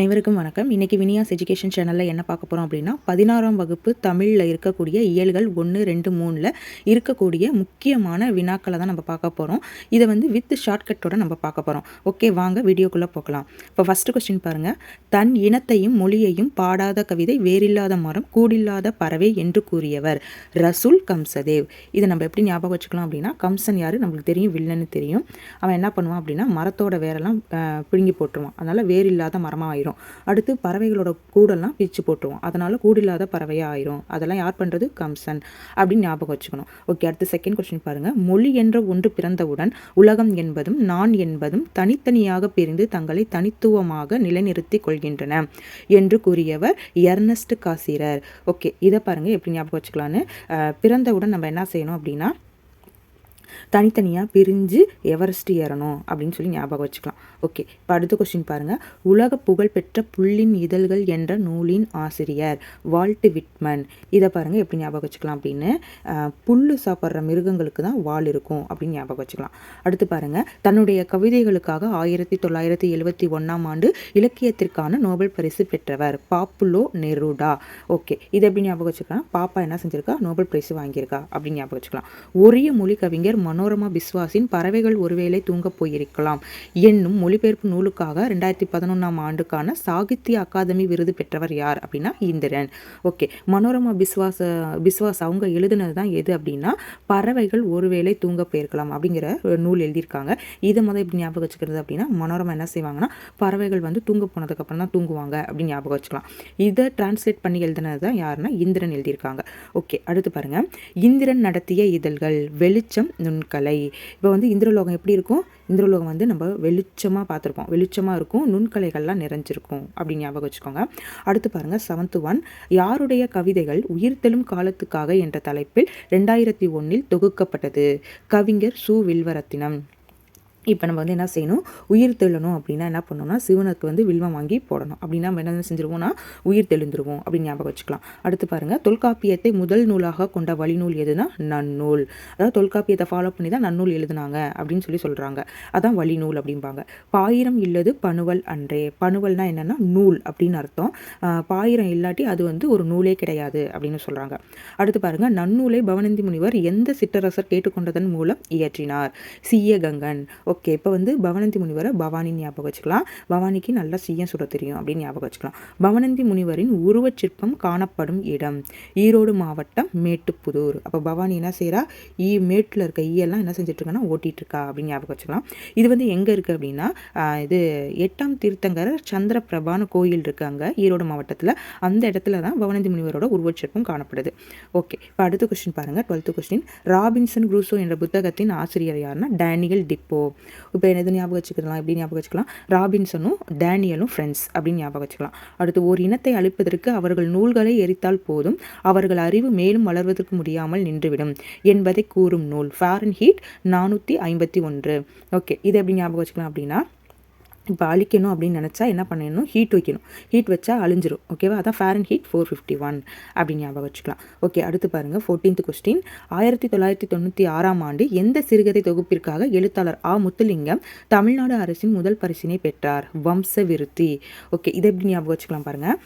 அனைவருக்கும் வணக்கம். இன்றைக்கி வினியாஸ் எஜுகேஷன் சேனலில் என்ன பார்க்க போகிறோம் அப்படின்னா பதினாறாம் வகுப்பு தமிழில் இருக்கக்கூடிய இயல்கள் ஒன்று ரெண்டு மூணில் இருக்கக்கூடிய முக்கியமான வினாக்களை தான் நம்ம பார்க்க போகிறோம் இதை வந்து வித் ஷார்ட்கட்டோட நம்ம பார்க்க போகிறோம் ஓகே வாங்க வீடியோக்குள்ளே போகலாம். இப்போ ஃபஸ்ட்டு கொஸ்டின் பாருங்கள் தன் இனத்தையும் மொழியையும் பாடாத கவிதை வேறில்லாத மரம் கூடில்லாத பறவை என்று கூறியவர் ரசூல் கம்சதேவ். இதை நம்ம எப்படி ஞாபகம் வச்சுக்கலாம் அப்படின்னா கம்சன் யார்? நம்மளுக்கு தெரியும் வில்லன்னு தெரியும். அவன் என்ன பண்ணுவான் அப்படின்னா மரத்தோட வேரெல்லாம் பிடுங்கி போட்டுருவான். அதனால் வேறில்லாத மரமாக ஆயிரும். அடுத்து பறவைகளோட கூடெல்லாம் பிச்சு போட்டுருவோம். அதனால் கூடில்லாத பறவையாக ஆயிரும். அதெல்லாம் யார் பண்ணுறது கம்சன் அப்படின்னு ஞாபகம் வச்சுக்கணும். ஓகே அடுத்து செகண்ட் கொஸ்டின் பாருங்கள் மொழி என்ற ஒன்று பிறந்தவுடன் உலகம் என்பதும் நான் என்பதும் தனித்தனியாக பிரிந்து தங்களை தனித்துவமாக நிலைநிறுத்திக் கொள்கின்றன என்று கூறியவர் எர்னஸ்ட் காசிரர். ஓகே இதை பாருங்கள் எப்படி ஞாபகம் வச்சுக்கலான்னு பிறந்தவுடன் நம்ம என்ன செய்யணும் அப்படின்னா தனித்தனியாக பிரிஞ்சு எவரெஸ்ட் ஏறணும் அப்படின்னு சொல்லி ஞாபகம் வச்சுக்கலாம். ஓகே இப்போ அடுத்த கொஸ்டின் பாருங்கள் உலக புகழ்பெற்ற புல்லின் இதழ்கள் என்ற நூலின் ஆசிரியர் வால்ட் விட்மன். இதை பாருங்கள் எப்படி ஞாபகம் வச்சுக்கலாம் அப்படின்னு. புல்லு சாப்பிட்ற மிருகங்களுக்கு தான் வால் இருக்கும் அப்படின்னு ஞாபகம் வச்சுக்கலாம். அடுத்து பாருங்கள் தன்னுடைய கவிதைகளுக்காக ஆயிரத்தி தொள்ளாயிரத்தி எழுபத்தி ஒன்றாம் ஆண்டு இலக்கியத்திற்கான நோபல் பரிசு பெற்றவர் பாப்புலோ நெருடா. ஓகே இதை எப்படி ஞாபகம் வச்சுக்கலாம்? பாப்பா என்ன செஞ்சிருக்கா? நோபல் பரிசு வாங்கியிருக்கா அப்படின்னு ஞாபகம் வச்சுக்கலாம். ஒரே மொழி கவிஞர் மனோரமா பிஸ்வாஸின் பறவைகள் ஒருவேளை தூங்கப் போயிருக்கலாம். என்னும் மொழிபெயர்ப்பு நூலுக்காக ரெண்டாயிரத்தி பதினொன்றாம் ஆண்டுக்கான சாகித்ய அகாதமி விருது பெற்றவர் யார் அப்படின்னா இந்திரன். ஓகே மனோரமா பிஸ்வாஸ் பிஸ்வாஸ் அவங்க எழுதுனது தான் எது அப்படின்னா பறவைகள் ஒருவேளை தூங்க போயிருக்கலாம் அப்படிங்கிற ஒரு நூல் எழுதியிருக்காங்க. இதை முதல் எப்படி ஞாபகம் வச்சுக்கிறது அப்படின்னா மனோரமா என்ன செய்வாங்கன்னா பறவைகள் வந்து தூங்க போனதுக்கப்புறம் தான் தூங்குவாங்க அப்படின்னு ஞாபகம் வச்சுக்கலாம். இதை டிரான்ஸ்லேட் பண்ணி எழுதுனது தான் யாருன்னா இந்திரன் எழுதியிருக்காங்க. ஓகே அடுத்து பாருங்க. இந்திரன் நடத்திய இதழ்கள் வெளிச்சம் நுண்கலை இப்போ வந்து இந்திரலோகம் எப்படி இருக்கும்? இந்திரலோகம் வந்து நம்ம வெளிச்சமாக பார்த்துருப்போம். வெளிச்சமாக இருக்கும் நுண்கலைகள்லாம் நிறைஞ்சிருக்கும் அப்படின்னு ஞாபகம் வச்சுக்கோங்க. அடுத்து பாருங்க செவன்த் ஒன் யாருடைய கவிதைகள் உயிர்த்தெழும் காலத்துக்காக என்ற தலைப்பில் ரெண்டாயிரத்தி ஒன்றில் தொகுக்கப்பட்டது? கவிஞர் சு வில்வரத்தினம். இப்போ நம்ம வந்து என்ன செய்யணும்? உயிர் தெள்ளணும் அப்படின்னா என்ன பண்ணணும்னா சிவனுக்கு வந்து வில்வம் வாங்கி போடணும். அப்படின்னா நம்ம என்ன செஞ்சிருவோம்னா உயிர் தெளிந்துருவோம் அப்படின்னு ஞாபகம் வச்சுக்கலாம். அடுத்து பாருங்க தொல்காப்பியத்தை முதல் நூலாக கொண்ட வழிநூல் எதுனா நன்னூல். அதாவது தொல்காப்பியத்தை ஃபாலோ பண்ணி தான் நன்னூல் எழுதுனாங்க அப்படின்னு சொல்லி சொல்கிறாங்க அதான் வழிநூல் அப்படிம்பாங்க. பாயிரம் இல்லது பணுவல் அன்றே. பணுவல்னா என்னென்னா நூல் அப்படின்னு அர்த்தம். பாயிரம் இல்லாட்டி அது வந்து ஒரு நூலே கிடையாது அப்படின்னு சொல்கிறாங்க அடுத்து பாருங்க நன்னூலை பவனந்தி முனிவர் எந்த சிற்றரசர் கேட்டுக்கொண்டதன் மூலம் இயற்றினார்? சீய கங்கன் ஓகே இப்போ வந்து பவனந்தி முனிவரை பவானி ஞாபகம் வச்சுக்கலாம். பவானிக்கு நல்லா சீயம் சுட தெரியும் அப்படின்னு ஞாபகம் வச்சுக்கலாம். பவனந்தி முனிவரின் உருவச் சிற்பம் காணப்படும் இடம் ஈரோடு மாவட்டம் மேட்டுப்புதூர். அப்போ பவானி என்ன செய்கிறா ஈ மேட்டில் இருக்க ஈயெல்லாம் என்ன செஞ்சுட்டு ஓட்டிகிட்டு இருக்கா அப்படின்னு ஞாபகம் வச்சுக்கலாம். இது வந்து எங்கே இருக்குது அப்படின்னா இது எட்டாம் தீர்த்தங்கரர் சந்திரபிரபான கோயில் இருக்குது அங்கே ஈரோடு மாவட்டத்தில். அந்த இடத்துல தான் பவனந்தி முனிவரோட உருவச் சிற்பம் காணப்படுது. ஓகே இப்போ அடுத்த கொஸ்டின் பாருங்கள் டுவெல்த்து கொஸ்டின் ராபின்சன் குரூசோ என்ற புத்தகத்தின் ஆசிரியர் யாருன்னா டேனியல் டிப்போ. இப்போ எது ஞாபகம் வச்சுக்கலாம்? எப்படி ஞாபகம் வச்சுக்கலாம்? ராபின்சனும் டேனியலும் ஃப்ரெண்ட்ஸ் அப்படின்னு ஞாபகம் வச்சுக்கலாம். அடுத்து ஒரு இனத்தை அழிப்பதற்கு அவர்கள் நூல்களை எரித்தால் போதும். அவர்கள் அறிவு மேலும் வளர்வதற்கு முடியாமல் நின்றுவிடும் என்பதை கூறும் நூல். ஃபாரன் ஹீட் நானூற்றி ஐம்பத்தி ஒன்று. ஓகே இது எப்படி ஞாபகம் வச்சுக்கலாம் அப்படின்னா இப்போ அழிக்கணும் அப்படின்னு நினச்சா என்ன பண்ணணும்? ஹீட் வைக்கணும். ஹீட் வச்சா அழிஞ்சிரும். ஓகேவா அதான் Fahrenheit four fifty one அப்படின்னு ஞாபகம் வச்சுக்கலாம். ஓகே அடுத்து பாருங்கள் ஃபோர்டீன்த் கொஸ்டின் ஆயிரத்தி தொள்ளாயிரத்தி தொண்ணூற்றி ஆறாம் ஆண்டு எந்த சிறுகதை தொகுப்பிற்காக எழுத்தாளர் ஆ. முத்துலிங்கம் தமிழ்நாடு அரசின் முதல் பரிசினை பெற்றார்? வம்ச விருத்தி ஓகே இதை எப்படி ஞாபகம் வச்சுக்கலாம் பாருங்கள்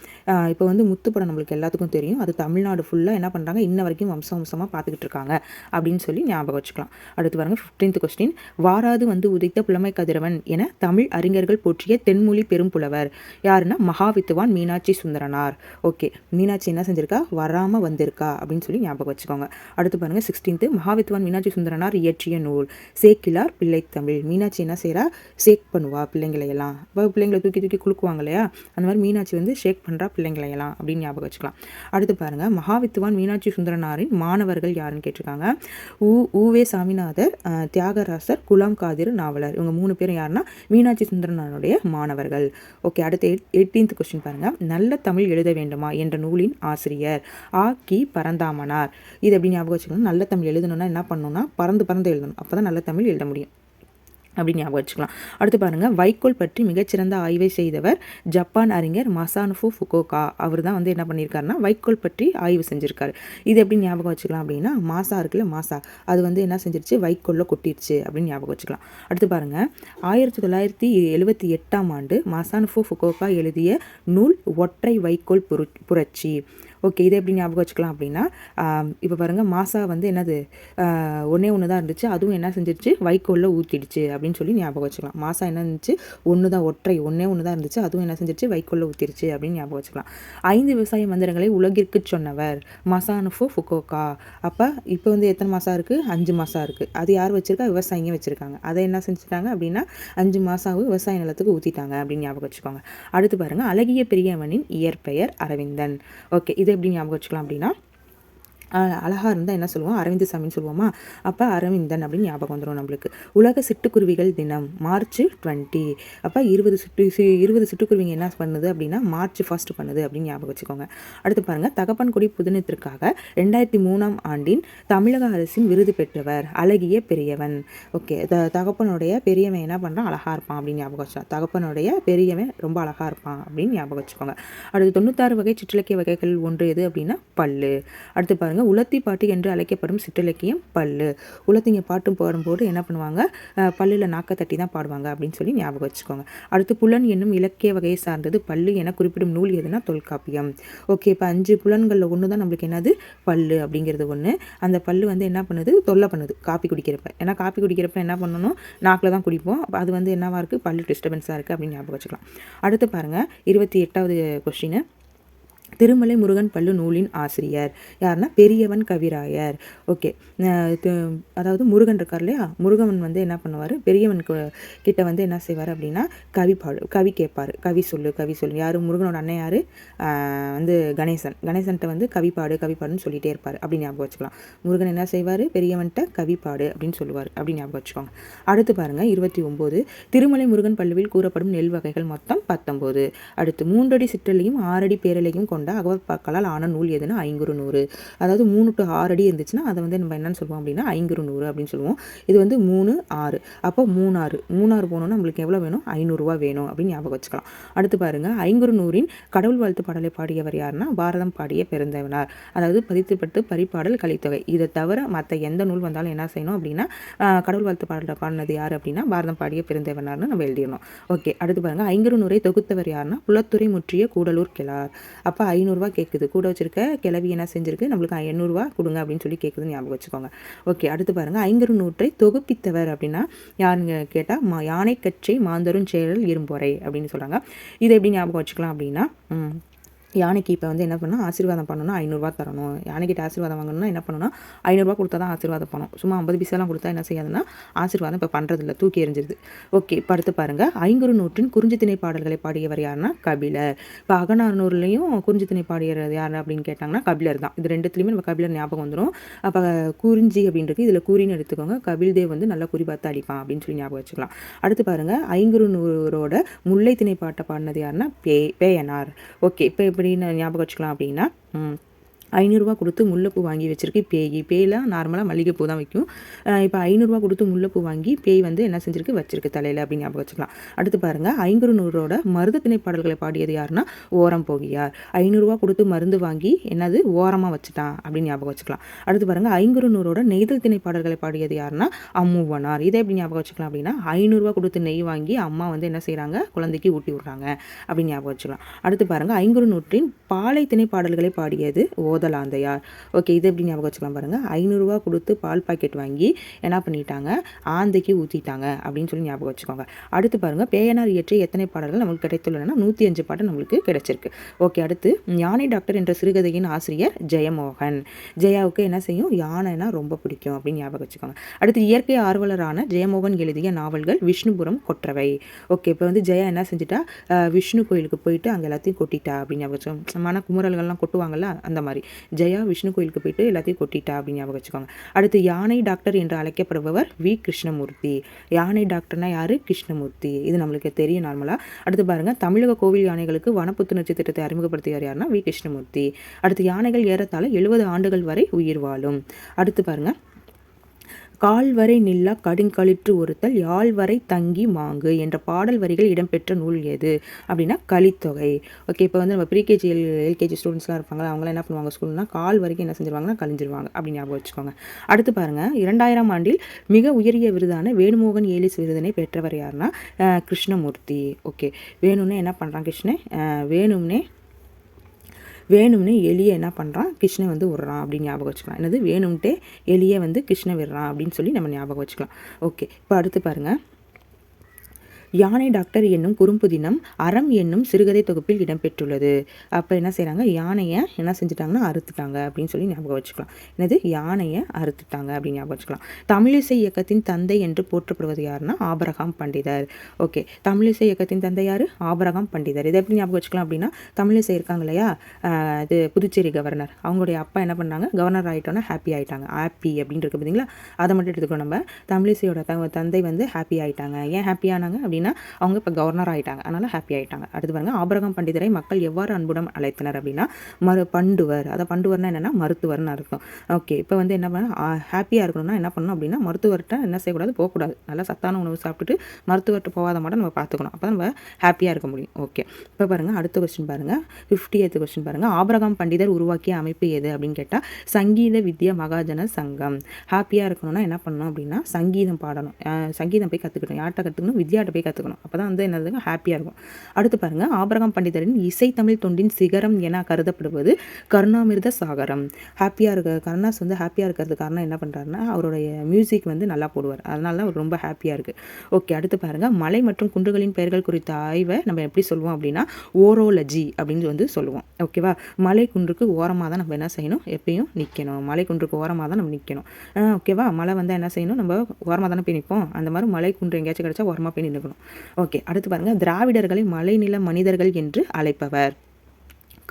இப்போ வந்து முத்துப்படம் நம்மளுக்கு எல்லாத்துக்கும் தெரியும். அது தமிழ்நாடு ஃபுல்லாக என்ன பண்ணுறாங்க இன்ன வரைக்கும் வம்சம் வம்சமாக பார்த்துக்கிட்டு இருக்காங்க அப்படின்னு சொல்லி ஞாபகம் வச்சுக்கலாம். அடுத்து பாருங்கள் ஃபிஃப்டீன்த் கொஸ்டின் வாராது வந்து உதைத்த புலமை கதிரவன் என தமிழ் அறிஞர் அறிஞர்கள் போற்றிய தென்மொழி பெரும்புலவர். யாருன்னா மகாவித்துவான் மீனாட்சி சுந்தரனார். ஓகே மீனாட்சி என்ன செஞ்சிருக்கா? வராமல் வந்திருக்கா அப்படின்னு சொல்லி ஞாபகம் வச்சுக்கோங்க. அடுத்து பாருங்க சிக்ஸ்டீன்த்து மகாவித்துவான் மீனாட்சி சுந்தரனார் இயற்றிய நூல் சேக்கிலார் பிள்ளைத்தமிழ். மீனாட்சி என்ன செய்கிறா ஷேக் பண்ணுவா பிள்ளைங்களை எல்லாம். இப்போ பிள்ளைங்களை தூக்கி தூக்கி குலுக்குவாங்க இல்லையா? அந்த மாதிரி மீனாட்சி வந்து ஷேக் பண்ணுறா பிள்ளைங்களை எல்லாம் அப்படின்னு ஞாபகம் வச்சுக்கலாம். அடுத்து பாருங்க மகாவித்துவான் மீனாட்சி சுந்தரனாரின் மாணவர்கள் யாருன்னு கேட்டிருக்காங்க. உ ஊவே சாமிநாதர் தியாகராசர் குலாம் காதிர் நாவலர். இவங்க மூணு பேரும் யாருன்னா மீனாட்சி சுந்தரன் சுந்தரனாருடைய மாணவர்கள். ஓகே அடுத்து எயிட்டீன்த் கொஸ்டின் பாருங்க. நல்ல தமிழ் எழுத வேண்டுமா? என்ற நூலின் ஆசிரியர் ஆ. கி. பரந்தாமனார். இது எப்படி ஞாபகம் வச்சுக்கணும்? நல்ல தமிழ் எழுதணும்னா என்ன பண்ணணும்னா பறந்து பறந்து எழுதணும். அப்போ தான் நல்ல தமிழ் எழுத முடியும். அப்படின்னு ஞாபகம் வச்சுக்கலாம். அடுத்து பாருங்கள் வைக்கோல் பற்றி மிகச்சிறந்த ஆய்வை செய்தவர் ஜப்பான் அறிஞர் மசானுஃபு ஃபுகோகா. அவர் தான் வந்து என்ன பண்ணியிருக்காருன்னா வைக்கோல் பற்றி ஆய்வு செஞ்சுருக்காரு. இது எப்படி ஞாபகம் வச்சுக்கலாம் அப்படின்னா மாசா இருக்குல்ல மாசா. அது வந்து என்ன செஞ்சிருச்சு? வைக்கோலில் கொட்டிருச்சு அப்படின்னு ஞாபகம் வச்சுக்கலாம். அடுத்து பாருங்கள் ஆயிரத்தி தொள்ளாயிரத்தி எழுபத்தி எட்டாம் ஆண்டு மசானுஃபு ஃபுகோகா எழுதிய நூல் ஒற்றை வைக்கோல் புரு புரட்சி. ஓகே இதை எப்படி ஞாபகம் வச்சுக்கலாம் அப்படின்னா இப்போ பாருங்கள் மாசா வந்து என்னது ஒன்றே ஒன்று தான் இருந்துச்சு அதுவும் என்ன செஞ்சிருச்சு வைக்கோலில் ஊற்றிடுச்சு அப்படின்னு சொல்லி ஞாபகம் வச்சுக்கலாம். மாசா என்ன இருந்துச்சு ஒன்று தான் ஒற்றை ஒன்றே ஒன்று தான் இருந்துச்சு அதுவும் என்ன செஞ்சிருச்சு வைக்கோலில் ஊற்றிடுச்சு அப்படின்னு ஞாபகம் வச்சுக்கலாம். ஐந்து விவசாய மந்திரங்களை உலகிற்கு சொன்னவர் மசானுஃபு ஃபுகோக்கா அப்போ இப்போ வந்து எத்தனை மாதம் இருக்குது அஞ்சு மாதம் இருக்குது அது யார் வச்சுருக்கா? விவசாயிங்க வச்சுருக்காங்க. அதை என்ன செஞ்சுட்டாங்க அப்படின்னா அஞ்சு மாதம் விவசாய நிலத்துக்கு ஊற்றிட்டாங்க அப்படின்னு ஞாபகம் வச்சுக்கோங்க. அடுத்து பாருங்கள் அழகிய பெரியவனின் இயற்பெயர் அரவிந்தன். ஓகே இது எப்படி ஞாபகம் வச்சுக்கலாம் அப்படின்னா அழகாக இருந்தால் என்ன சொல்லுவோம்? அரவிந்த் சாமின்னு சொல்லுவோமா? அப்போ அரவிந்தன் அப்படின்னு ஞாபகம் வந்துடும் நம்மளுக்கு. உலக சிட்டுக்குருவிகள் தினம் மார்ச் டுவெண்ட்டி. அப்போ இருபது சிட்டு இருபது சிட்டுக்குருவிங்க என்ன பண்ணுது அப்படின்னா மார்ச் ஃபர்ஸ்ட் பண்ணுது அப்படின்னு ஞாபகம் வச்சுக்கோங்க. அடுத்து பாருங்கள் தகப்பன்குடி புதினத்திற்காக ரெண்டாயிரத்தி மூணாம் ஆண்டின் தமிழக அரசின் விருது பெற்றவர் அழகிய பெரியவன். ஓகே த தகப்பனுடைய பெரியவன் என்ன பண்ணுறான் அழகாக இருப்பான் அப்படின்னு ஞாபகம் வச்சான் தகப்பனுடைய பெரியவன் ரொம்ப அழகாக இருப்பான் அப்படின்னு ஞாபகம் வச்சுக்கோங்க. அடுத்து தொண்ணூத்தாறு வகை சிற்றிலக்கிய வகைகள் ஒன்று எது அப்படின்னா பல்லு. அடுத்து பாருங்கள் உலத்தி பாட்டு என்று அழைக்கப்படும் சிற்றிலக்கியம் பல்லு. உலத்திங்க பாட்டும் பாடும்போது என்ன பண்ணுவாங்க? பல்லில் நாக்க தட்டி தான் பாடுவாங்க அப்படின்னு சொல்லி ஞாபகம் வச்சுக்கோங்க. அடுத்து புலன் என்னும் இலக்கிய வகையை சார்ந்தது பல்லு என குறிப்பிடும் நூல் எதுனா தொல்காப்பியம். ஓகே இப்போ அஞ்சு புலன்களில் ஒன்று தான் நம்மளுக்கு என்னது? பல்லு அப்படிங்கிறது ஒன்று அந்த பல்லு வந்து என்ன பண்ணுது? தொல்லை பண்ணுது. காப்பி குடிக்கிறப்ப. ஏன்னா காப்பி குடிக்கிறப்ப என்ன பண்ணணும் நாக்கில் தான் குடிப்போம். அது வந்து என்னவாக இருக்குது பல்லு டிஸ்டர்பன்ஸாக இருக்குது அப்படின்னு ஞாபகம் வச்சுக்கலாம். அடுத்து பாருங்கள் இருபத்தி எட்டாவது கொஸ்டின் திருமலை முருகன் பல்லு நூலின் ஆசிரியர். யாருன்னா பெரியவன் கவிராயர். ஓகே. அதாவது முருகன் இருக்கார் இல்லையா? முருகவன் வந்து என்ன பண்ணுவார்? பெரியவன் கிட்ட வந்து என்ன செய்வார் அப்படின்னா கவி பாடு கவி கேட்பார். கவி சொல்லு கவி சொல்லு. யார்? முருகனோட அண்ணன் யார்? வந்து கணேசன். கணேசன்ட்ட வந்து கவி பாடு கவி பாடுன்னு சொல்லிகிட்டே இருப்பார். அப்படின்னு ஞாபகம் வச்சுக்கலாம். முருகன் என்ன செய்வார்? பெரியவன்கிட்ட கவி பாடு அப்படின்னு சொல்லுவார். அப்படின்னு ஞாபகம் வச்சுக்கோங்க. அடுத்து பாருங்கள் இருபத்தி ஒம்பது. திருமலை முருகன் பல்லுவில் கூறப்படும் நெல் வகைகள் மொத்தம் பத்தொம்போது. அடுத்து மூன்றடி சிற்றலையும் ஆறடி பேரலையும் கொண்ட கொண்ட அகவற்பாக்களால் ஆன நூல் எதுனா ஐங்குறு நூறு அதாவது மூணு டு ஆறு அடி இருந்துச்சுன்னா அதை வந்து நம்ம என்னென்னு சொல்லுவோம் அப்படின்னா ஐங்குறு நூறு அப்படின்னு சொல்லுவோம். இது வந்து மூணு ஆறு. அப்போ மூணாறு. மூணாறு போனோம்னா நம்மளுக்கு எவ்வளோ வேணும்? ஐநூறுரூவா வேணும் அப்படின்னு ஞாபகம் வச்சுக்கலாம். அடுத்து பாருங்கள் ஐங்குறு நூறின் கடவுள் வாழ்த்து பாடலை பாடியவர் யாருன்னா பாரதம் பாடிய பிறந்தவனார் அதாவது பதித்துப்பட்டு பரிபாடல் கலித்தொகை. இதை தவிர மற்ற எந்த நூல் வந்தாலும் என்ன செய்யணும் அப்படின்னா கடவுள் வாழ்த்து பாடலை பாடினது யார் அப்படின்னா பாரதம் பாடிய பிறந்தவனார்னு நம்ம எழுதிடணும். ஓகே. அடுத்து பாருங்கள் ஐங்குறு நூறை தொகுத்தவர் யாருன்னா புலத்துறை முற்றிய கூடலூர் கிளார் அப்போ ஐநூறுரூவா கேட்குது கூட வச்சுருக்க கிளவி என்ன செஞ்சுருக்கு? நம்மளுக்கு எண்ணூறுரூவா கொடுங்க அப்படின்னு சொல்லி கேட்குதுன்னு ஞாபகம் வச்சுக்கோங்க. ஓகே அடுத்து பாருங்கள் ஐங்கரு நூற்றை தொகுப்பித்தவர் அப்படின்னா யாருங்க கேட்டால் மா யானை கச்சை மாந்தரும் செயல் இரும்பொறை அப்படின்னு சொல்கிறாங்க இதை எப்படி ஞாபகம் வச்சுக்கலாம் அப்படின்னா யானைக்கு இப்போ வந்து என்ன பண்ணால் ஆசீர்வாதம் பண்ணணும்னா ஐநூறுரூவா தரணும். யானைக்கிட்ட ஆசீர்வாதம் வாங்கணும்னா என்ன பண்ணணும்னா ஐநூறுரூவா கொடுத்தா தான் ஆசீர்வாதம் பண்ணும். சும்மா ஐம்பது பைசாலாம் கொடுத்தா என்ன செய்யாதுன்னா ஆசீர்வாதம் இப்போ பண்ணுறதில்ல தூக்கி எறிஞ்சிருது. ஓகே இப்போ அடுத்து பாருங்கள் ஐங்குறு நூற்றின் குறிஞ்சி திணை பாடல்களை பாடியவர் யாருன்னா கபிலர். இப்போ அகநானூர்லேயும் குறிஞ்சி திணை பாடியவர் யார் அப்படின்னு கேட்டாங்கன்னா கபிலர் தான். இது ரெண்டுத்துலேயுமே நம்ம கபிலர் ஞாபகம் வந்துடும் அப்போ குறிஞ்சி அப்படின்றது இதில் கூறின்னு எடுத்துக்கோங்க. கபில் தேவ் வந்து நல்லா குறி பார்த்து அடிப்பான் அப்படின்னு சொல்லி ஞாபகம் வச்சுக்கலாம். அடுத்து பாருங்கள் ஐங்குறு நூறோட முல்லை திணை பாட்டை பாடினது யாருன்னா பே பேயனார். ஓகே இப்போ எப்படி எப்படின்னு ஞாபகம் வச்சுக்கலாம் அப்படின்னா ஐநூறுரூவா கொடுத்து முல்லைப்பூ வாங்கி வச்சுருக்கு. பேய் பேயெலாம் நார்மலாக மல்லிகைப்பூ தான் வைக்கும். இப்போ ஐநூறுரூவா கொடுத்து முல்லைப்பூ வாங்கி பேய் வந்து என்ன செஞ்சிருக்கு? வச்சிருக்கு தலையில் அப்படின்னு ஞாபகம் வச்சுக்கலாம். அடுத்து பாருங்கள் ஐங்குறு நூறோட மருது திணை பாடல்களை பாடியது யாருன்னா ஓரம் போகியார். ஐநூறுரூவா கொடுத்து மருந்து வாங்கி என்னது? ஓரமாக வச்சுட்டான் அப்படின்னு ஞாபகம் வச்சுக்கலாம். அடுத்து பாருங்கள் ஐங்குறு நூறோட நெய்தல் திணை பாடல்களை பாடியது யாருன்னா அம்முவனார். இதை எப்படி ஞாபகம் வச்சுக்கலாம் அப்படின்னா ஐநூறுரூவா கொடுத்து நெய் வாங்கி அம்மா வந்து என்ன செய்கிறாங்க குழந்தைக்கு ஊட்டி விட்றாங்க அப்படின்னு ஞாபகம் வச்சுக்கலாம். அடுத்து பாருங்கள் ஐங்குறு நூற்றின் பாலை திணை பாடல்களை பாடியது ஓத ஆந்தையார் ஓகே இது எப்படி ஞாபகம் வச்சுக்கலாம் பாருங்கள் ஐநூறுரூவா கொடுத்து பால் பாக்கெட் வாங்கி என்ன பண்ணிட்டாங்க? ஆந்தைக்கு ஊற்றிட்டாங்க அப்படின்னு சொல்லி ஞாபகம் வச்சுக்கோங்க. அடுத்து பாருங்கள் பேயனார் இயற்றி எத்தனை பாடல்கள் நம்மளுக்கு கிடைத்துள்ளன? நூற்றி அஞ்சு பாட்டு நம்மளுக்கு கிடைச்சிருக்கு. ஓகே அடுத்து யானை டாக்டர் என்ற சிறுகதையின் ஆசிரியர் ஜெயமோகன். ஜெயாவுக்கு என்ன செய்யும்? யானைனா ரொம்ப பிடிக்கும் அப்படின்னு ஞாபகம் வச்சுக்கோங்க. அடுத்து இயற்கை ஆர்வலரான ஜெயமோகன் எழுதிய நாவல்கள் விஷ்ணுபுரம் கொற்றவை. ஓகே இப்போ வந்து ஜெயா என்ன செஞ்சுட்டா? விஷ்ணு கோயிலுக்கு போயிட்டு அங்கே எல்லாத்தையும் கொட்டிட்டா அப்படின்னு ஞாபகம் மன குமுறல்கள்லாம் கொட்டுவாங்கல்ல அந்த மாதிரி. ஜெயா விஷ்ணு கோயிலுக்கு போயிட்டு எல்லாத்தையும் கொட்டிட்டா அப்படின்னு ஞாபகம் வச்சுக்கோங்க. அடுத்து யானை டாக்டர் என்று அழைக்கப்படுபவர் வி. கிருஷ்ணமூர்த்தி. யானை டாக்டர்னா யார்? கிருஷ்ணமூர்த்தி. இது நம்மளுக்கு தெரியும் நார்மலாக அடுத்து பாருங்கள் தமிழக கோவில் யானைகளுக்கு வனப்புத்துணர்ச்சி திட்டத்தை அறிமுகப்படுத்தியார் யாருன்னா வி. கிருஷ்ணமூர்த்தி. அடுத்து யானைகள் ஏறத்தாழ எழுபது ஆண்டுகள் வரை உயிர் வாழும். அடுத்து பாருங்கள் கால்வரை நில்லா கடுங்களிற்று ஒருத்தல் யாழ்வரை தங்கி மாங்கு என்ற பாடல் வரிகள் இடம்பெற்ற நூல் எது? அப்படின்னா கலித்தொகை. ஓகே இப்போ வந்து நம்ம ப்ரீகேஜி எல் எல்கேஜி ஸ்டூடெண்ட்ஸ்லாம் இருப்பாங்க அவங்களாம் என்ன பண்ணுவாங்க ஸ்கூல்னா கால் வரைக்கும் என்ன செஞ்சிருவாங்கன்னா கழிஞ்சிருவாங்க அப்படின்னு ஞாபகம் வச்சுக்கோங்க. அடுத்து பாருங்கள் இரண்டாயிரம் ஆண்டில் மிக உயரிய விருதான வேணுமோகன் ஏலிஸ் விருதினை பெற்றவர் யாருன்னா கிருஷ்ணமூர்த்தி. ஓகே வேணும்னே என்ன பண்ணுறான் கிருஷ்ணன் வேணும்னே வேணும்னு எலியை என்ன பண்ணுறான் கிருஷ்ணன் வந்து விட்றான் அப்படின்னு ஞாபகம் வச்சுக்கலாம். என்னது? வேணும்ட்டே எலியை வந்து கிருஷ்ணன் விடுறான் அப்படின்னு சொல்லி நம்ம ஞாபகம் வச்சுக்கலாம். ஓகே இப்போ அடுத்து பாருங்கள் யானை டாக்டர் என்னும் குறும்புதினம் அறம் என்னும் சிறுகதை தொகுப்பில் இடம்பெற்றுள்ளது. அப்போ என்ன செய்கிறாங்க யானையை என்ன செஞ்சுட்டாங்கன்னா அறுத்துட்டாங்க அப்படின்னு சொல்லி ஞாபகம் வச்சுக்கலாம். என்னது? யானையை அறுத்துட்டாங்க அப்படின்னு ஞாபகம் வச்சுக்கலாம். தமிழிசை இயக்கத்தின் தந்தை என்று போற்றப்படுவது யாருன்னா ஆபரகாம் பண்டிதர். ஓகே. தமிழிசை இயக்கத்தின் தந்தை யார்? ஆபரகாம் பண்டிதர். இதை எப்படி ஞாபகம் வச்சுக்கலாம் அப்படின்னா தமிழிசை இருக்காங்க இல்லையா? இது புதுச்சேரி கவர்னர். அவங்களுடைய அப்பா என்ன பண்ணாங்க? கவர்னர் ஆகிட்டோன்னா ஹாப்பி ஆகிட்டாங்க ஹாப்பி அப்படின்னு இருக்கு பார்த்தீங்களா அதை மட்டும் எடுத்துக்கணும் நம்ம. தமிழிசையோட தந்தை வந்து ஹாப்பி ஆகிட்டாங்க ஏன் ஹாப்பி ஆனாங்க அப்படின்னு அப்படின்னா அவங்க இப்போ கவர்னர் ஆகிட்டாங்க அதனால் ஹாப்பி ஆகிட்டாங்க அடுத்து பாருங்கள் ஆபரகம் பண்டிதரை மக்கள் எவ்வாறு அன்புடன் அழைத்தனர் அப்படின்னா மறு பண்டுவர். அதை பண்டுவர்னா என்னென்னா மருத்துவர்னு அர்த்தம். ஓகே இப்போ வந்து என்ன பண்ண ஹாப்பியாக இருக்கணும்னா என்ன பண்ணணும் அப்படின்னா மருத்துவர்கிட்ட என்ன செய்யக்கூடாது? போகக்கூடாது. நல்லா சத்தான உணவு சாப்பிட்டுட்டு மருத்துவர்கிட்ட போகாத மாட்டோம் நம்ம பார்த்துக்கணும் அப்போ நம்ம ஹாப்பியாக இருக்க முடியும். ஓகே இப்போ பாருங்கள் அடுத்த கொஸ்டின் பாருங்கள் ஃபிஃப்டி எய்த் கொஸ்டின் பாருங்கள் ஆபரகம் பண்டிதர் உருவாக்கிய அமைப்பு எது அப்படின்னு கேட்டால் சங்கீத வித்யா மகாஜன சங்கம். ஹாப்பியாக இருக்கணும்னா என்ன பண்ணணும் அப்படின்னா சங்கீதம் பாடணும். சங்கீதம் போய் கற்றுக்கணும் யார்கிட்ட கற்றுக்கணும் வித்யாட்ட போய் கற்றுக்கணும் அப்போ தான் வந்து என்னதுங்க ஹாப்பியாக இருக்கும். அடுத்து பாருங்கள் ஆபரகம் பண்டிதரின் இசை தமிழ் தொண்டின் சிகரம் என கருதப்படுவது கருணாமிர்த சாகரம். ஹாப்பியாக இருக்க கருணாஸ் வந்து ஹாப்பியாக இருக்கிறது காரணம் என்ன பண்ணுறாருன்னா அவருடைய மியூசிக் வந்து நல்லா போடுவார். அதனால அவர் ரொம்ப ஹாப்பியாக இருக்குது ஓகே அடுத்து பாருங்கள் மலை மற்றும் குன்றுகளின் பெயர்கள் குறித்த ஆய்வை நம்ம எப்படி சொல்லுவோம் அப்படின்னா ஓரோலஜி அப்படின்னு வந்து சொல்லுவோம். ஓகேவா மலை குன்றுக்கு ஓரமாக தான் நம்ம என்ன செய்யணும்? எப்பயும் நிற்கணும் மலை குன்றுக்கு ஓரமாக தான் நம்ம நிற்கணும் ஓகேவா மலை வந்தால் என்ன செய்யணும்? நம்ம ஓரமாக தானே போய் நிற்போம் அந்த மாதிரி மலை குன்று எங்கேயாச்சும் கிடச்சா ஓரமாக போய் நின்றுக்கணும் ஓகே அடுத்து பாருங்கள் திராவிடர்களை மலைநில மனிதர்கள் என்று அழைப்பவர்.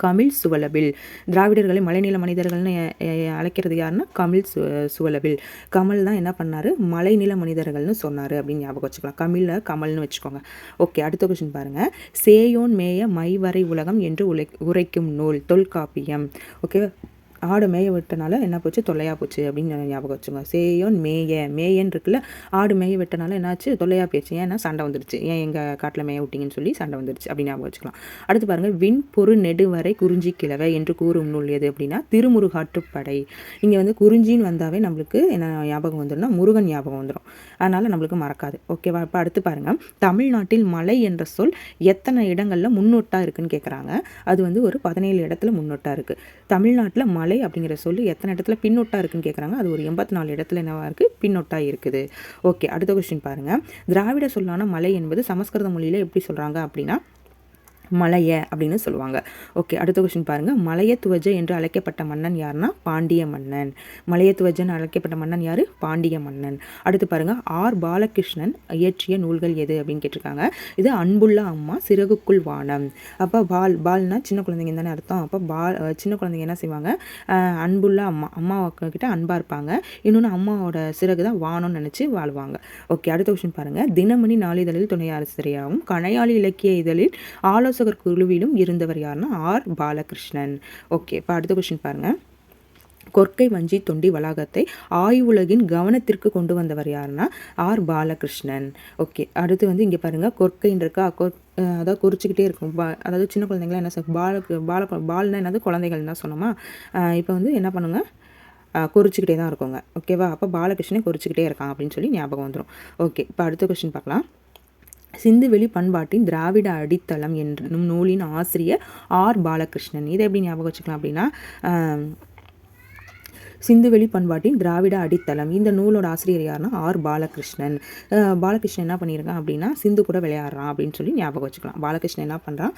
கமிழ் சுவலபில். திராவிடர்களை மலைநில மனிதர்கள்னு அழைக்கிறது யாருன்னா கமிழ் சு சுவலபில். கமல் தான் என்ன பண்ணார்? மலைநில மனிதர்கள்னு சொன்னார் அப்படின்னு ஞாபகம் வச்சுக்கலாம். கமிழில் கமல்னு வச்சுக்கோங்க. ஓகே அடுத்த கொஸ்டின் பாருங்கள் சேயோன் மேய மைவரை உலகம் என்று உழை உரைக்கும் நூல். தொல்காப்பியம். ஓகே ஆடு மேய விட்டனால என்ன போச்சு? தொல்லையாக போச்சு அப்படின்னு ஞாபகம் வச்சுங்க சேயோன் மேய மேயன் இருக்குல்ல ஆடு மேய விட்டனால என்னாச்சு? தொல்லையாக போயிடுச்சு. ஏன்னா சண்டை வந்துடுச்சு ஏன் எங்கள் காட்டில் மேய விட்டிங்கன்னு சொல்லி சண்டை வந்துடுச்சு அப்படின்னு ஞாபகம் வச்சுக்கலாம். அடுத்து பாருங்கள் விண் பொரு நெடுவரை குறிஞ்சி கிழவை என்று கூறும் நூல் எது அப்படின்னா திருமுருகாட்டுப்படை. இங்கே வந்து குறிஞ்சின்னு வந்தாவே நம்மளுக்கு என்ன ஞாபகம் வந்துடும்னா முருகன் ஞாபகம் வந்துடும் அதனால் நம்மளுக்கு மறக்காது. ஓகேவா இப்போ அடுத்து பாருங்கள் தமிழ்நாட்டில் மலை என்ற சொல் எத்தனை இடங்களில் முன்னோட்டாக இருக்குன்னு கேட்குறாங்க அது வந்து ஒரு பதினேழு இடத்துல முன்னோட்டாக இருக்குது தமிழ்நாட்டில் மலை அப்படிங்கிற சொல் எத்தனை இடத்துல பின்னொட்டாக இருக்குன்னு கேட்குறாங்க அது ஒரு எண்பத்தி நாலு இடத்துல என்னவாக இருக்குது பின்னொட்டாக இருக்குது. ஓகே அடுத்த கொஸ்டின் பாருங்கள் திராவிட சொல்லான மலை என்பது சமஸ்கிருத மொழியில் எப்படி சொல்கிறாங்க அப்படின்னா மலைய அப்படின்னு சொல்லுவாங்க. ஓகே அடுத்த கொஸ்டின் பாருங்கள் மலைய துவஜ என்று அழைக்கப்பட்ட மன்னன் யாருன்னா பாண்டிய மன்னன். மலைய துவஜன் அழைக்கப்பட்ட மன்னன் யார்? பாண்டிய மன்னன். அடுத்து பாருங்கள் ஆர். பாலகிருஷ்ணன் இயற்றிய நூல்கள் எது அப்படின்னு கேட்டிருக்காங்க. இது அன்புள்ள அம்மா சிறகுக்குள் வானம். அப்போ பால் பால்னா சின்ன குழந்தைங்க தானே அர்த்தம். அப்போ பால் சின்ன குழந்தைங்க என்ன செய்வாங்க? அன்புள்ள அம்மா அம்மா கிட்ட அன்பாக இருப்பாங்க. இன்னொன்று அம்மாவோட சிறகு தான் வானம்னு நினச்சி வாழ்வாங்க. ஓகே அடுத்த கொஸ்டின் பாருங்கள் தினமணி நாளிதழில் துணை ஆசிரியராகவும் கணையாளி இலக்கிய இதழில் ஆலோ ஆலோசகர் குழுவிலும் இருந்தவர் யாருன்னா ஆர். பாலகிருஷ்ணன். ஓகே இப்போ அடுத்த கொஸ்டின் பாருங்கள் கொற்கை வஞ்சி தொண்டி வளாகத்தை ஆய்வுலகின் கவனத்திற்கு கொண்டு வந்தவர் யாருன்னா ஆர். பாலகிருஷ்ணன். ஓகே அடுத்து வந்து இங்கே பாருங்கள் கொற்கைன்றக்கா கொற் அதாவது குறிச்சிக்கிட்டே இருக்கும். பா அதாவது சின்ன குழந்தைங்களாம் என்ன சொல் பாலுக்கு பால பால்னா என்னது? குழந்தைகள் தான் சொன்னோமா? இப்போ வந்து என்ன பண்ணுங்கள் குறிச்சிக்கிட்டே தான் இருக்கோங்க. ஓகேவா அப்போ பாலகிருஷ்ணன் குறிச்சிக்கிட்டே இருக்காங்க அப்படின்னு சொல்லி ஞாபகம் வந்துடும் ஓகே இப்போ அடுத்த கொஸ்டின் பார்க்கலாம். சிந்துவெளி பண்பாட்டின் திராவிட அடித்தளம் என்னும் நூலின் ஆசிரியர் ஆர் பாலகிருஷ்ணன். இதை எப்படி ஞாபகம் வச்சுக்கலாம் அப்படின்னா சிந்துவெளி பண்பாட்டின் திராவிட அடித்தளம். இந்த நூலோட ஆசிரியர் யாருன்னா ஆர் பாலகிருஷ்ணன். பாலகிருஷ்ணன் என்ன பண்ணியிருக்கான் அப்படின்னா சிந்து கூட விளையாடுறான் அப்படின்னு சொல்லி ஞாபகம் வச்சுக்கலாம். பாலகிருஷ்ணன் என்ன பண்ணுறான்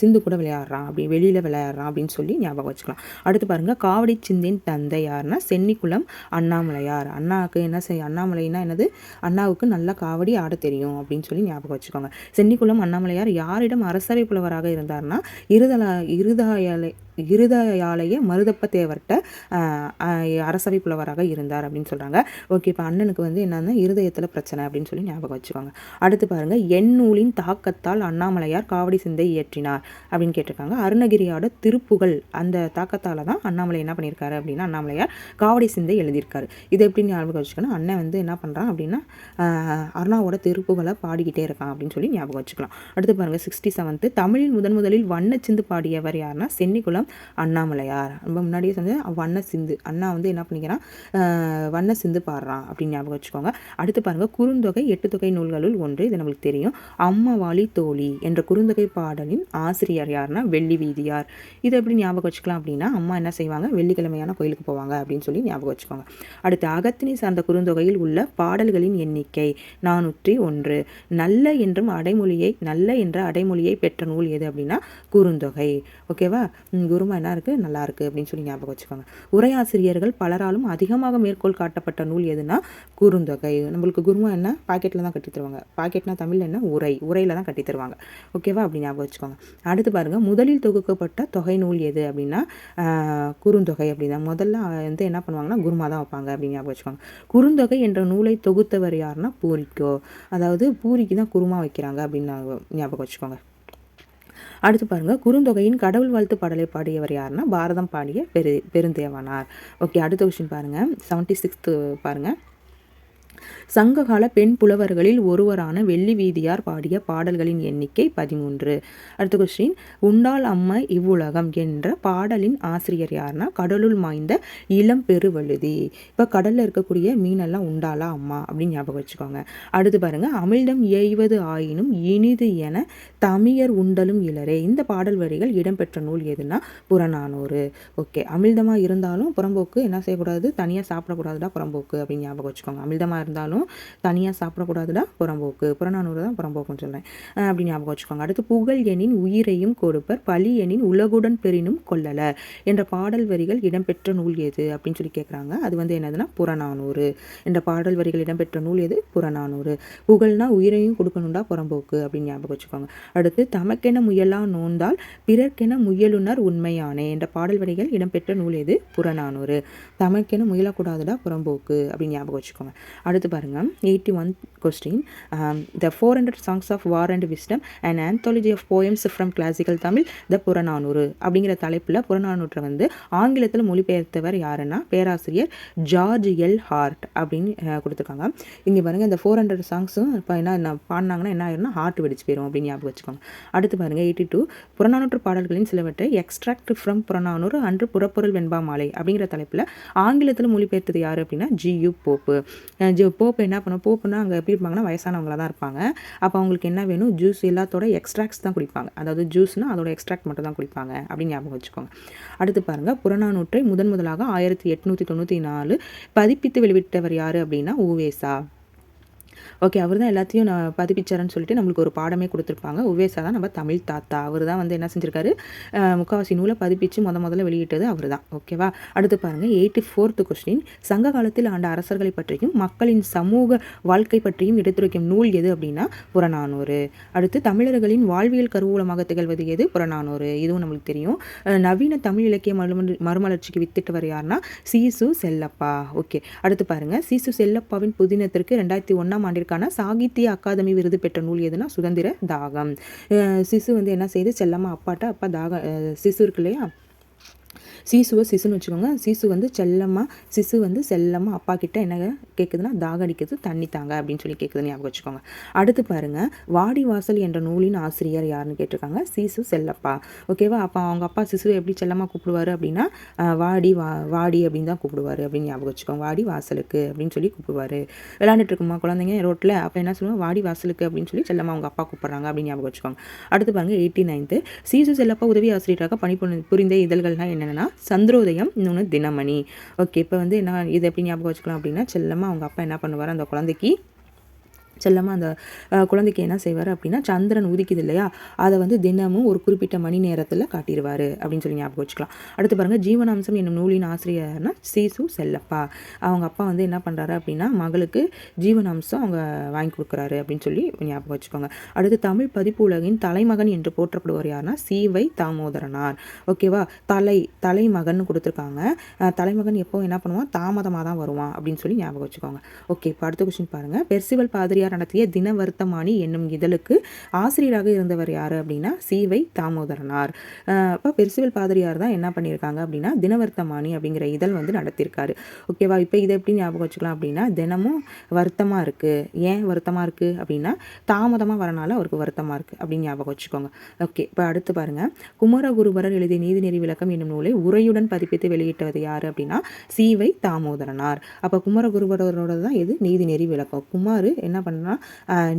சிந்து கூட விளையாடுறான் அப்படி வெளியில் விளையாடுறான் அப்படின்னு சொல்லி ஞாபகம் வச்சுக்கலாம். அடுத்து பாருங்கள் காவடி சிந்தின் தந்தை யாருன்னா சென்னிக்குளம் அண்ணாமலையார். அண்ணாவுக்கு என்ன செய் அண்ணாமலைனா என்னது? அண்ணாவுக்கு நல்லா காவடி ஆட தெரியும் அப்படின்னு சொல்லி ஞாபகம் வச்சுக்கோங்க. சென்னிக்குளம் அண்ணாமலையார் யாரிடம் அரசவை புலவராக இருந்தார்னா இருதலா இருதாயலை இருதயாலய மருதப்ப தேவர்கிட்ட அரசவை புலவராக இருந்தார் அப்படின்னு சொல்கிறாங்க ஓகே இப்போ அண்ணனுக்கு வந்து என்னன்னா இருதயத்தில் பிரச்சனை அப்படின்னு சொல்லி ஞாபகம் வச்சுக்கோங்க. அடுத்து பாருங்கள் என் நூலின் தாக்கத்தால் அண்ணாமலையார் காவடி சிந்தை இயற்றினார் அப்படின்னு கேட்டிருக்காங்க. அருணகிரியோட திருப்புகள் அந்த தாக்கத்தால் தான் அண்ணாமலை என்ன பண்ணியிருக்காரு அப்படின்னா அண்ணாமலையார் காவடி சிந்தை எழுதியிருக்காரு. இதை எப்படி ஞாபகம் வச்சுக்கணும்? அண்ணன் வந்து என்ன பண்ணுறான் அப்படின்னா அருணாவோட திருப்புகளை பாடிக்கிட்டே இருக்கான் அப்படின்னு சொல்லி ஞாபகம் வச்சுக்கலாம். அடுத்து பாருங்கள் சிக்ஸ்டி செவன்த்து தமிழில் முதன் முதலில் வண்ணச்சிந்து பாடியவர் யாருன்னா சென்னிக்குளம் அண்ணாமலையார் நம்ம முன்னாடியே சொன்னது வண்ண சிந்து. அண்ணா வந்து என்ன பண்ணிக்கிறான் வண்ண சிந்து பாடுறான் அப்படின்னு ஞாபகம் வச்சுக்கோங்க. அடுத்து பாருங்கள் குறுந்தொகை எட்டு தொகை நூல்களுள் ஒன்று இது நம்மளுக்கு தெரியும். அம்மவாளி தோழி என்ற குறுந்தொகை பாடலின் ஆசிரியர் யாருன்னா வெள்ளி வீதியார். இதை எப்படி ஞாபகம் வச்சுக்கலாம் அப்படின்னா அம்மா என்ன செய்வாங்க வெள்ளிக்கிழமையான கோயிலுக்கு போவாங்க அப்படின்னு சொல்லி ஞாபகம் வச்சுக்கோங்க. அடுத்து அகத்தினை சார்ந்த குறுந்தொகையில் உள்ள பாடல்களின் எண்ணிக்கை நானூற்றி ஒன்று. நல்ல என்றும் அடைமொழியை நல்ல என்ற அடைமொழியை பெற்ற நூல் எது அப்படின்னா குறுந்தொகை. ஓகேவா? குருமா என்ன இருக்குது நல்லா இருக்குது அப்படின்னு சொல்லி ஞாபகம் வச்சுக்கோங்க. உரையாசிரியர்கள் பலராலும் அதிகமாக மேற்கோள் காட்டப்பட்ட நூல் எதுனா குறுந்தொகை. நம்மளுக்கு குருமா என்ன? பாக்கெட்டில் தான் கட்டி தருவாங்க. பாக்கெட்னா தமிழில் என்ன? உரை. உரையில் தான் கட்டி தருவாங்க. ஓகேவா? அப்படி ஞாபகம் வச்சுக்கோங்க. அடுத்து பாருங்கள் முதலில் தொகுக்கப்பட்ட தொகை நூல் எது அப்படின்னா குறுந்தொகை அப்படின்னா முதல்ல வந்து என்ன பண்ணுவாங்கன்னா குருமா தான் வைப்பாங்க அப்படின்னு ஞாபகம் வச்சுக்கோங்க. குறுந்தொகை என்ற நூலை தொகுத்தவர் யாருன்னா பூரிக்கோ. அதாவது பூரிக்கு தான் குருமா வைக்கிறாங்க அப்படின்னு ஞாபகம் வச்சுக்கோங்க. அடுத்து பாருங்கள் குறுந்தொகையின் கடவுள் வாழ்த்து பாடலை பாடியவர் யாருன்னா பாரதம் பாடிய பெரு பெருந்தேவனார். ஓகே அடுத்த கொஷின் பாருங்கள் செவன்ட்டி சிக்ஸ்த்து பாருங்கள் சங்ககால பெண் புலவர்களில் ஒருவரான வெள்ளி வீதியார் பாடிய பாடல்களின் எண்ணிக்கை பதிமூன்று. அடுத்த கொஸ்டின் உண்டால் அம்மை இவ்வுலகம் என்ற பாடலின் ஆசிரியர் யாருன்னா கடலுள் மாய்ந்த இளம் பெருவழுதி. இப்போ கடலில் இருக்கக்கூடிய மீனெல்லாம் உண்டாலா அம்மா? அப்படின்னு ஞாபகம் வச்சுக்கோங்க. அடுத்து பாருங்க. அமிழ்தம் ஏய்வது ஆயினும் இனிது என தமியர் உண்டலும் இளரே இந்த பாடல் வரிகள் இடம்பெற்ற நூல் எதுனா புறநானூறு. ஓகே. அமிழ்தமாக இருந்தாலும் புறம்போக்கு என்ன செய்யக்கூடாது? தனியாக சாப்பிடக்கூடாதுடா புறம்போக்கு அப்படின்னு ஞாபகம் வச்சுக்கோங்க. அமிழ்தமாக இருந்தாலும் தனியாக சாப்பிடக்கூடாதுடா புறம்போக்கு. புறநானூறு தான் புறம்போக்குன்னு சொல்கிறேன் அப்படி ஞாபகம் வச்சுக்கோங்க. அடுத்து புகழ் எனின் உயிரையும் கொடுப்பர் பழி எனின் உலகுடன் பெரினும் கொள்ளலை என்ற பாடல் வரிகள் இடம்பெற்ற நூல் எது அப்படின்னு சொல்லி கேட்குறாங்க அது வந்து என்னதுன்னா புறநானூறு. என்ற பாடல் வரிகள் இடம்பெற்ற நூல் எது? புறநானூறு. புகழ்னா உயிரையும் கொடுக்கணும்டா புறம்போக்கு அப்படின்னு ஞாபகம் வச்சுக்கோங்க. அடுத்து தமக்கென முயலா நோந்தால் பிறர்க்கென முயலுனர் உண்மையானே என்ற பாடல் வரிகள் இடம்பெற்ற நூல் எது? புறநானூறு. தமக்கென முயலக்கூடாதுடா புறம்போக்கு அப்படின்னு ஞாபகம் வச்சுக்கோங்க. அடுத்து பாருங்கள் eighty one question the four hundred songs of war and wisdom and anthology of poems from classical Tamil the Purananuru அப்படிங்கிற தலைப்பில் புறநானூற்றை வந்து ஆங்கிலத்தில் மொழிபெயர்த்தவர் யாருன்னா பேராசிரியர் ஜார்ஜ் எல் ஹார்ட் அப்படின்னு கொடுத்துருக்காங்க. இங்கே பாருங்கள் இந்த ஃபோர் ஹண்ட்ரட் சாங்ஸும் இப்போ என்ன பாடினாங்கன்னா என்ன ஆயிரும்னா ஹார்ட் வெடிச்சு போயிடும் அப்படின்னு ஞாபகம் வச்சுக்கோங்க. அடுத்து பாருங்கள் எயிட்டி டூ புறநானூற்று பாடல்களின் சிலவற்றை எக்ஸ்ட்ராக்ட் ஃப்ரம் புறநானூறு அன்று புறப்பொருள் வெண்பா மாலை அப்படிங்கிற தலைப்பில் ஆங்கிலத்தில் மொழிபெயர்த்தது யார் அப்படின்னா G U Pope. G Pope என்ன பண்ணும் போப்புனா அங்கே எப்படி இருப்பாங்கன்னா வயசானவங்களாக தான் இருப்பாங்க. அப்போ அவங்களுக்கு என்ன வேணும்? ஜூஸ் எல்லாத்தோட எக்ஸ்ட்ராக்ட்ஸ் தான் குடிப்பாங்க. அதாவது ஜூஸ்னால் அதோட எக்ஸ்ட்ராக்ட் மட்டும் தான் குடிப்பாங்க அப்படின்னு ஞாபகம் வச்சுக்கோங்க. அடுத்து பாருங்கள் புறநானூற்றை முதன் முதலாக ஆயிரத்தி எட்நூற்றி தொண்ணூற்றி நாலு பதிப்பித்து வெளிவிட்டவர் யார் அப்படின்னா ஊவேசா. ஓகே அவர் தான் எல்லாத்தையும் நான் பதிப்பிச்சாரன்னு சொல்லிட்டு நம்மளுக்கு ஒரு பாடமே கொடுத்துருப்பாங்க. உவேசா தான் நம்ம தமிழ் தாத்தா. அவர் தான் வந்து என்ன செஞ்சிருக்காரு? முக்காவாசி நூலை பதிப்பிச்சு முத முதல்ல வெளியிட்டது அவர் தான் ஓகேவா அடுத்து பாருங்கள் எயிட்டி ஃபோர்த்து கொஸ்டின் சங்க காலத்தில் ஆண்ட அரசர்களை பற்றியும் மக்களின் சமூக வாழ்க்கை பற்றியும் எடுத்துரைக்கும் நூல் எது அப்படின்னா புறநானூறு. அடுத்து தமிழர்களின் வாழ்வியல் கருவூலமாக திகழ்வது எது? புறநானூறு. இதுவும் நம்மளுக்கு தெரியும். நவீன தமிழ் இலக்கிய மறுமலர்ச்சிக்கு வித்திட்டவர் யாருன்னா சீசு செல்லப்பா. ஓகே அடுத்து பாருங்கள் சீசு செல்லப்பாவின் புதினத்திற்கு ரெண்டாயிரத்தி ஒன்றாம் ஆண்டிற்கான ஆண்டிற்கான சாகித்ய அகாதமி விருது பெற்ற நூல் எதுனா சுதந்திர தாகம். சிசு வந்து என்ன செய்யுது செல்லம்மா அப்பாட்ட அப்பா தாக சிசு இருக்கு இல்லையா? சீசுவை சிசுன்னு வச்சுக்கோங்க. சீசு வந்து செல்லமாக சிசு வந்து செல்லமாக அப்பா கிட்ட என்ன கேட்குதுன்னா தாக அடிக்கிறது தண்ணி தாங்க அப்படின்னு சொல்லி கேட்குதுன்னு ஞாபகம் வச்சுக்கோங்க. அடுத்து பாருங்கள் வாடி வாசல் என்ற நூலின் ஆசிரியர் யாருன்னு கேட்டிருக்காங்க? சீசு செல்லப்பா. ஓகேவா அப்போ அவங்க அப்பா சிசுவை எப்படி செல்லமாக கூப்பிடுவார் அப்படின்னா வாடி வா வாடி அப்படின்னு தான் கூப்பிடுவார் அப்படின்னு ஞாபகம் வச்சுக்கோங்க. வாடி வாசலுக்கு அப்படின்னு சொல்லி கூப்பிடுவார். விளாண்டுட்டு இருக்குமா குழந்தைங்க ரோட்டில் அப்போ என்ன சொல்லுவாங்க? வாடி வாசலுக்கு அப்படின்னு சொல்லி செல்லமாக அவங்க அப்பா கூப்பிட்றாங்க அப்படின்னு ஞாபகம் வச்சுக்கோங்க. அடுத்து பாருங்கள் எயிட்டி நைன்த்து சீசு செல்லப்பா உதவி ஆசிரியராக பணி புரிந்த இதழ்கள்லாம் என்னென்னா சந்திரோதயம் இன்னொன்று தினமணி. ஓகே இப்போ வந்து என்ன இது எப்படி ஞாபகம் வச்சுக்கலாம் அப்படின்னா செல்லமாக அவங்க அப்பா என்ன பண்ணுவார்? அந்த குழந்தைக்கு செல்லமாக அந்த குழந்தைக்கு என்ன செய்வார் அப்படின்னா சந்திரன் உதிக்குது இல்லையா? அதை வந்து தினமும் ஒரு குறிப்பிட்ட மணி நேரத்தில் காட்டிடுவார் அப்படின்னு சொல்லி ஞாபகம் வச்சுக்கலாம். அடுத்து பாருங்கள் ஜீவனாம்சம் என்னும் நூலின் ஆசிரியர்னா சீசு செல்லப்பா. அவங்க அப்பா வந்து என்ன பண்ணுறாரு அப்படின்னா மகளுக்கு ஜீவனாம்சம் அவங்க வாங்கி கொடுக்குறாரு அப்படின்னு சொல்லி ஞாபகம் வச்சுக்கோங்க. அடுத்து தமிழ் பதிப்பு உலகின் தலைமகன் என்று போற்றப்படுவர் யாருன்னா சீவை தாமோதரனார். ஓகேவா தலை தலைமகன் கொடுத்துருக்காங்க. தலைமகன் எப்போ என்ன பண்ணுவான்? தாமதமாக தான் வருவான் அப்படின்னு சொல்லி ஞாபகம் வச்சுக்கோங்க. ஓகே இப்போ அடுத்த கொஸ்டின் பாருங்கள் பெர்சிவல் பாதிரியார் நடத்திய தினவர்த்தமானி என்னும் இதழுக்கு ஆசிரியராக இருந்தவர் யார் அப்படின்னா சீவை தாமோதரனார். அப்போ பெருசுவல் பாதிரியார் தான் என்ன பண்ணியிருக்காங்க அப்படின்னா தினவர்த்தமானி அப்படிங்கிற இதழ் வந்து நடத்தியிருக்காரு ஓகேவா இப்போ இதை எப்படி ஞாபகம் வச்சுக்கலாம் அப்படின்னா தினமும் வருத்தமாக இருக்குது ஏன் வருத்தமாக இருக்குது அப்படின்னா தாமதமாக வரனால அவருக்கு வருத்தமாக இருக்குது அப்படின்னு ஞாபகம் வச்சுக்கோங்க. ஓகே இப்போ அடுத்து பாருங்கள் குமரகுருபரர் எழுதிய நீதிநெறி விளக்கம் என்னும் நூலை உரையுடன் பதிப்பித்து வெளியிட்டது யார் அப்படின்னா சீவை தாமோதரனார். அப்போ குமரகுருபரரோட தான் இது நீதிநெறி விளக்கம். குமார் என்ன பண்ண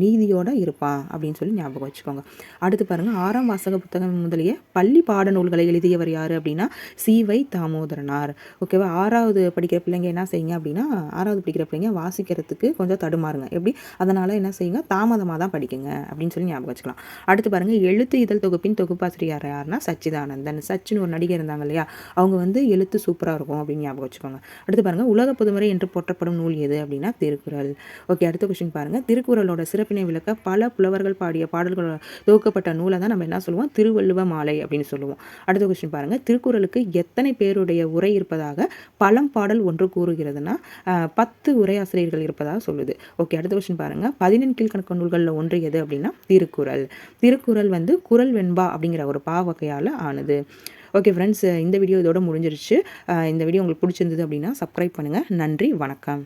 நீதியோட இருப்பான் அப்படின்னு சொல்லி ஞாபகம் வச்சுக்கோங்க. அடுத்து பாருங்கள் ஆறாம் வாசக புத்தகம் முதலிய பள்ளி பாட நூல்களை எழுதியவர் யார் அப்படின்னா சீவை தாமோதரனார். ஓகேவா ஆறாவது படிக்கிற பிள்ளைங்க என்ன செய்யுங்க அப்படின்னா ஆறாவது படிக்கிற பிள்ளைங்க வாசிக்கிறதுக்கு கொஞ்சம் தடுமாறுங்க. எப்படி? அதனால் என்ன செய்யுங்க? தாமதமாக தான் படிக்குங்க அப்படின்னு சொல்லி ஞாபகம் வச்சுக்கலாம். அடுத்து பாருங்கள் எழுத்து இதழ் தொகுப்பின் தொகுப்பாசிரியர் யாருன்னா சச்சிதானந்தன். சச்சின் ஒரு நடிகை இருந்தாங்க இல்லையா? அவங்க வந்து எழுத்து சூப்பராக இருக்கும் அப்படின்னு ஞாபகம் வச்சுக்கோங்க. அடுத்து பாருங்கள் உலக புதுமுறை என்று போற்றப்படும் நூல் எது அப்படின்னா திருக்குறள். ஓகே அடுத்த கொஸ்டின் பாருங்கள் திருக்குறளோட சிறப்பினை விளக்க பல புலவர்கள் பாடிய பாடல்களோட தொகுக்கப்பட்ட நூலை தான் நம்ம என்ன சொல்லுவோம்? திருவள்ளுவ மாலை அப்படின்னு சொல்லுவோம். அடுத்த கொஸ்டின் பாருங்கள் திருக்குறளுக்கு எத்தனை பேருடைய உரை இருப்பதாக பழம் பாடல் ஒன்று கூறுகிறதுனா பத்து உரையாசிரியர்கள் இருப்பதாக சொல்லுது. ஓகே அடுத்த கொஸ்டின் பாருங்கள் பதினெண் கீழ்கணக்கு நூல்களில் ஒன்று எது அப்படின்னா திருக்குறள். திருக்குறள் வந்து குறள் வெண்பா அப்படிங்கிற ஒரு பா வகையால் ஆனது. ஓகே ஃப்ரெண்ட்ஸ் இந்த வீடியோ இதோட முடிஞ்சிருச்சு. இந்த வீடியோ உங்களுக்கு பிடிச்சிருந்தது அப்படின்னா சப்ஸ்கிரைப் பண்ணுங்கள் நன்றி வணக்கம்.